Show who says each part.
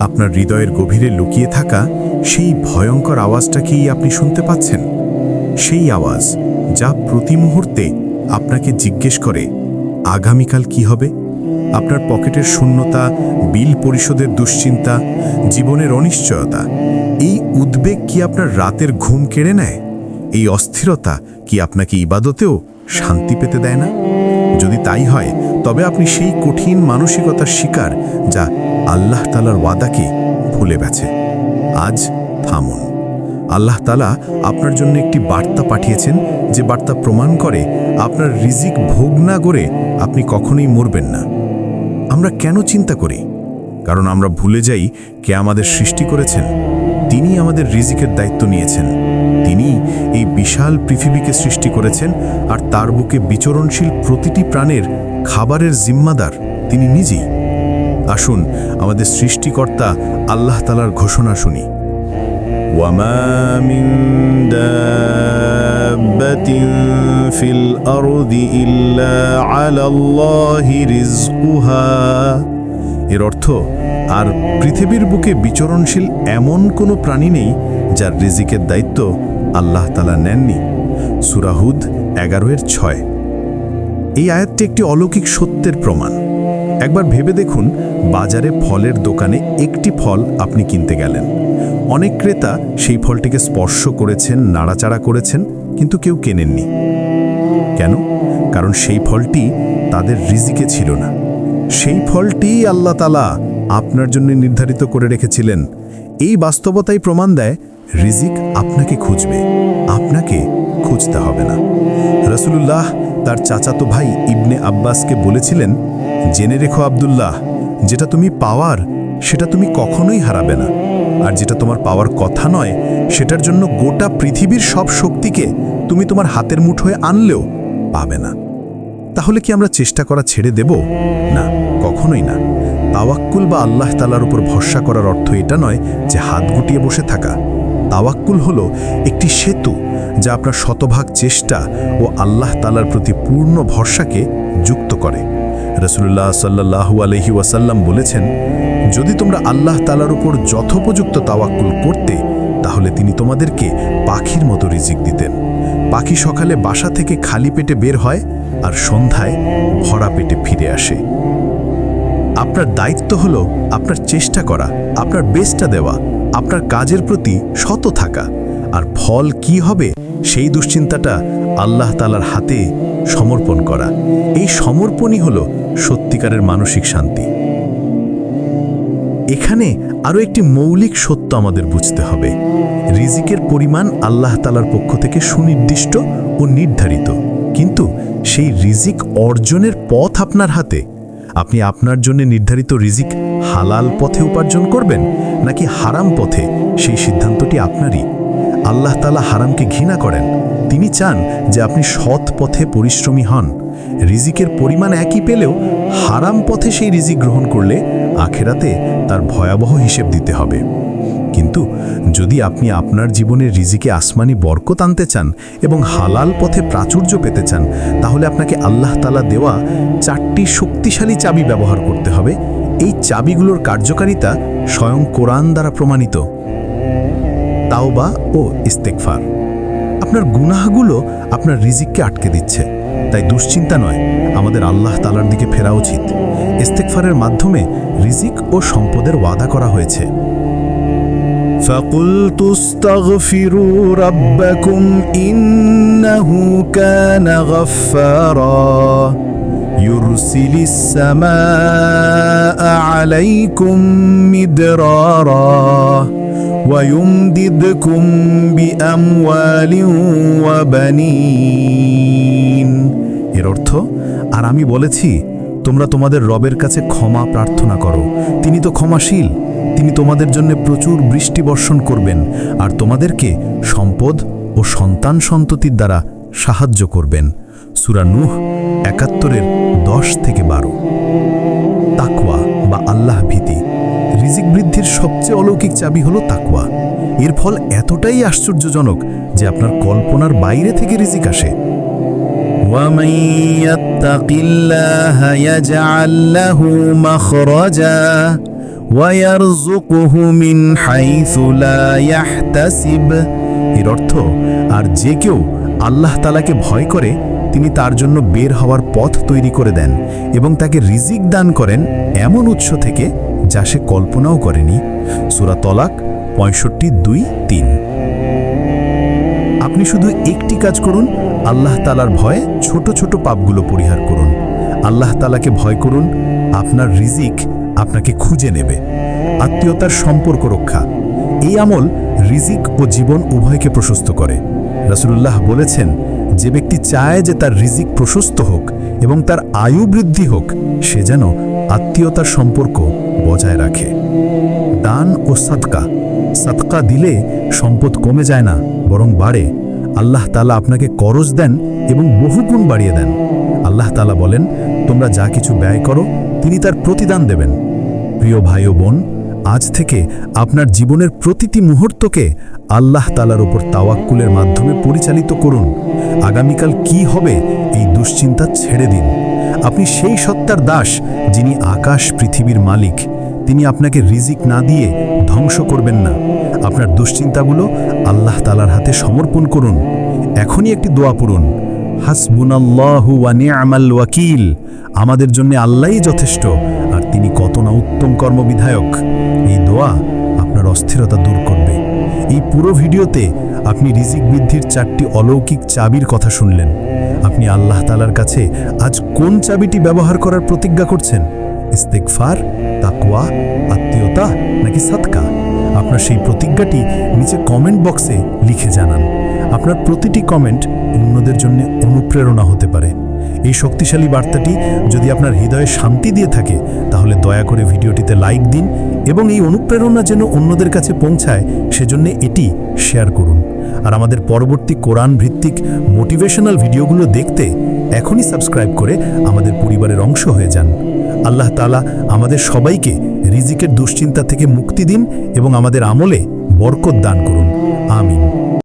Speaker 1: আপনার হৃদয়ের গভীরে লুকিয়ে থাকা সেই ভয়ঙ্কর আওয়াজটা কি আপনি শুনতে পাচ্ছেন। সেই আওয়াজ যা প্রতি মুহূর্তে আপনাকে জিজ্ঞেস করে, আগামীকাল কি হবে? আপনার পকেটের শূন্যতা, বিল পরিশোধের দুশ্চিন্তা, জীবনের অনিশ্চয়তা, এই উদ্বেগ কি আপনার রাতের ঘুম কেড়ে নেয়? এই অস্থিরতা কি আপনাকে ইবাদতেও শান্তি পেতে দেয় না? যদি তাই হয় তবে আপনি সেই কঠিন মানসিকতার শিকার যা আল্লাহ তালার ওয়াদাকে ভুলে গেছে। আজ থামুন। আল্লাহ তালা আপনার জন্য একটি বার্তা পাঠিয়েছেন যে বার্তা প্রমাণ করে আপনার রিজিক ভোগ না করে আপনি কখনোই মরবেন না। আমরা কেন চিন্তা করি? কারণ আমরা ভুলে যাই কে আমাদের সৃষ্টি করেছেন। তিনি আমাদের রিজিকের দায়িত্ব নিয়েছেন। তিনি এই বিশাল পৃথিবীকে সৃষ্টি করেছেন আর তার বুকে বিচরণশীল প্রতিটি প্রাণের খাবারের জিম্মাদার তিনি নিজেই আসুন আমাদের সৃষ্টিকর্তা আল্লাহ তালার ঘোষণা শুনি وما من دابة في الأرض إلا على الله رزقها এর অর্থ আর পৃথিবীর বুকে বিচরণশীল এমন কোনো প্রাণী নেই যার রিজিকের দায়িত্ব আল্লাহ তালা নেননি সুরাহুদ এগারো এর ছয়। এই আয়াতটি একটি অলৌকিক সত্যের প্রমাণ। একবার ভেবে দেখুন, বাজারে ফলের দোকানে একটি ফল আপনি কিনতে গেলেন। অনেক ক্রেতা সেই ফলটিকে স্পর্শ করেছেন, নাড়াচাড়া করেছেন, কিন্তু কেউ কেনেননি। কেন? কারণ সেই ফলটি তাদের রিজিকে ছিল না। সেই ফলটি আল্লাহ তালা আপনার জন্য নির্ধারিত করে রেখেছিলেন। এই বাস্তবতাই প্রমাণ দেয় রিজিক আপনাকে খুঁজবে, আপনাকে খুঁজতে হবে না। রসুল্লাহ তার চাচাতো ভাই ইবনে আব্বাসকে বলেছিলেন, জেনে রেখো আব্দুল্লাহ, যেটা তুমি পাওয়ার, সেটা তুমি কখনোই হারাবে না। আর যেটা তোমার পাওয়ার কথা নয়, সেটার জন্য গোটা পৃথিবীর সব শক্তিকে তুমি তোমার হাতের মুঠোয় আনলেও পাবে না। তাহলে কি আমরা চেষ্টা করা ছেড়ে দেব? না, কখনোই না। তাওয়াক্কুল বা আল্লাহ তালার উপর ভরসা করার অর্থ এটা নয় যে হাত গুটিয়ে বসে থাকা। তাওয়াক্কুল হলো একটি সেতু যা আপনার শতভাগ চেষ্টা ও আল্লাহ তালার প্রতি পূর্ণ ভরসাকে যুক্ত করে। রসুল্লাহ সাল্লাহু আলহি ওয়াসাল্লাম বলেছেন, যদি তোমরা আল্লাহ তালার উপর যথোপযুক্ত তাওয়াক্কুল করতে, তাহলে তিনি তোমাদেরকে পাখির মতো রিজিক দিতেন। পাখি সকালে বাসা থেকে খালি পেটে বের হয় আর সন্ধ্যায় ভরা পেটে ফিরে আসে। আপনার দায়িত্ব হলো আপনার চেষ্টা করা, আপনার বেস্টটা দেওয়া আপনার কাজের প্রতি শত থাকা। আর ফল কি হবে সেই দুশ্চিন্তাটা আল্লাহ তালার হাতে সমর্পণ করা। এই সমর্পণই হল সত্যিকারের মানসিক শান্তি। এখানে আরও একটি মৌলিক সত্য আমাদের বুঝতে হবে। রিজিকের পরিমাণ আল্লাহ তালার পক্ষ থেকে সুনির্দিষ্ট ও নির্ধারিত। কিন্তু সেই রিজিক অর্জনের পথ আপনার হাতে আপনি আপনার জন্য নির্ধারিত রিজিক হালাল পথে উপার্জন করবেন নাকি হারাম পথে সেই সিদ্ধান্তটি আপনারই? আল্লাহ তালা হারামকে ঘৃণা করেন। তিনি চান যে আপনি সৎ পথে পরিশ্রমী হন। রিজিকের পরিমাণ একই পেলেও হারাম পথে সেই রিজিক গ্রহণ করলে আখেরাতে তার ভয়াবহ হিসেব দিতে হবে। কিন্তু যদি আপনি আপনার জীবনের রিজিকে আসমানি বরকত আনতে চান এবং হালাল পথে প্রাচুর্য পেতে চান, তাহলে আপনাকে আল্লাহ তালা দেওয়া চারটি শক্তিশালী চাবি ব্যবহার করতে হবে। এই চাবিগুলোর কার্যকারিতা স্বয়ং কোরআন দ্বারা প্রমাণিত। তাওবা ও ইস্তেকফার আপনার গুনাহগুলো আপনার রিজিককে আটকে দিচ্ছে। তাই দুশ্চিন্তা নয়, আমাদের আল্লাহ তালার দিকে ফেরা উচিত। ইস্তেকফারের মাধ্যমে রিজিক ও সম্পদের ওয়াদা করা হয়েছে। فقلت استغفروا ربكم إنه كان غفارا يرسل السماء عليكم مدرارا ويمددكم بأموال وبنين এর অর্থ আর আমি বলেছি তোমরা তোমাদের রবের কাছে ক্ষমা প্রার্থনা করো তিনি তো ক্ষমাশীল তিনি তোমাদের জন্য প্রচুর বৃষ্টি বর্ষণ করবেন আর তোমাদেরকে সম্পদ ও সন্তান সন্ততির দ্বারা সাহায্য করবেন সুরা নুহ একাত্তরের দশ থেকে বারো তাকওয়া বা আল্লাহ ভীতি রিজিক বৃদ্ধির সবচেয়ে অলৌকিক চাবি হলো তাকওয়া এর ফল এতটাই আশ্চর্যজনক যে আপনার কল্পনার বাইরে থেকে রিজিক আসে
Speaker 2: ومن يتق الله يجعل له مخرجا
Speaker 1: এর অর্থ, আর যে কেউ আল্লাহ তালাকে ভয় করে, তিনি তার জন্য বের হওয়ার পথ তৈরি করে দেন এবং তাকে রিজিক দান করেন এমন উৎস থেকে যা সে কল্পনাও করেনি। সুরাতলাক পঁয়ষট্টি দুই তিন। আপনি শুধু একটি কাজ করুন, আল্লাহ তালার ভয়ে ছোট ছোট পাপগুলো পরিহার করুন। আল্লাহ তালাকে ভয় করুন, আপনার রিজিক আপনাকে খুঁজে নেবে। আত্মীয়তার সম্পর্ক রক্ষা। এই আমল রিজিক ও জীবন উভয়কে প্রশস্ত করে। রাসূলুল্লাহ বলেছেন, যে ব্যক্তি চায় যে তার রিজিক প্রশস্ত হোক এবং তার আয়ু বৃদ্ধি হোক, সে যেন আত্মীয়তার সম্পর্ক বজায় রাখে। দান ও সাদকা। সাদকা দিলে সম্পদ কমে যায় না, বরং বাড়ে। আল্লাহ তালা আপনাকে করজ দেন এবং বহুগুণ বাড়িয়ে দেন। আল্লাহ তালা বলেন, তোমরা যা কিছু ব্যয় করো তিনি তার প্রতিদান দেবেন। প্রিয় ভাই ও বোন, আজ থেকে আপনার জীবনের প্রতিটি মুহূর্তকে আল্লাহ তালার ওপর তাওয়াক্কুলের মাধ্যমে পরিচালিত করুন। আগামীকাল কি হবে এই দুশ্চিন্তা ছেড়ে দিন। আপনি সেই সত্তার দাস যিনি আকাশ পৃথিবীর মালিক। তিনি আপনাকে রিজিক না দিয়ে ধ্বংস করবেন না। আপনার দুশ্চিন্তাগুলো আল্লাহ তালার হাতে সমর্পণ করুন। এখনই একটি দোয়া পড়ুন। হাসবুনাল্লাহু ওয়া নি'মাল ওয়াকিল। আমাদের জন্য আল্লাহই যথেষ্ট, আর তিনি কত না উত্তম কর্মবিধায়ক। এই দোয়া আপনার অস্থিরতা দূর করবে। এই পুরো ভিডিওতে আপনি রিজিক বৃদ্ধির চারটি অলৌকিক চাবির কথা শুনলেন। আপনি আল্লাহ তালার কাছে আজ কোন চাবিটি ব্যবহার করার প্রতিজ্ঞা করছেন? ইস্তেকফার তাকওয়া, আত্মীয়তা নাকি সাতকা আপনার সেই প্রতিজ্ঞাটি নিচে কমেন্ট বক্সে লিখে জানান। আপনার প্রতিটি কমেন্ট অন্যদের জন্য অনুপ্রেরণা হতে পারে। এই শক্তিশালী বার্তাটি যদি আপনার হৃদয়ে শান্তি দিয়ে থাকে, তাহলে দয়া করে ভিডিওটিতে লাইক দিন এবং এই অনুপ্রেরণা যেন অন্যদের কাছে পৌঁছায়, সেজন্য এটি শেয়ার করুন। আর আমাদের পরবর্তী কোরআন ভিত্তিক মোটিভেশনাল ভিডিওগুলো দেখতে এখনই সাবস্ক্রাইব করে আমাদের পরিবারের অংশ হয়ে যান। আল্লাহ তালা আমাদের সবাইকে রিজিকের দুশ্চিন্তা থেকে মুক্তি দিন এবং আমাদের আমলে বরকত দান করুন। আমিন।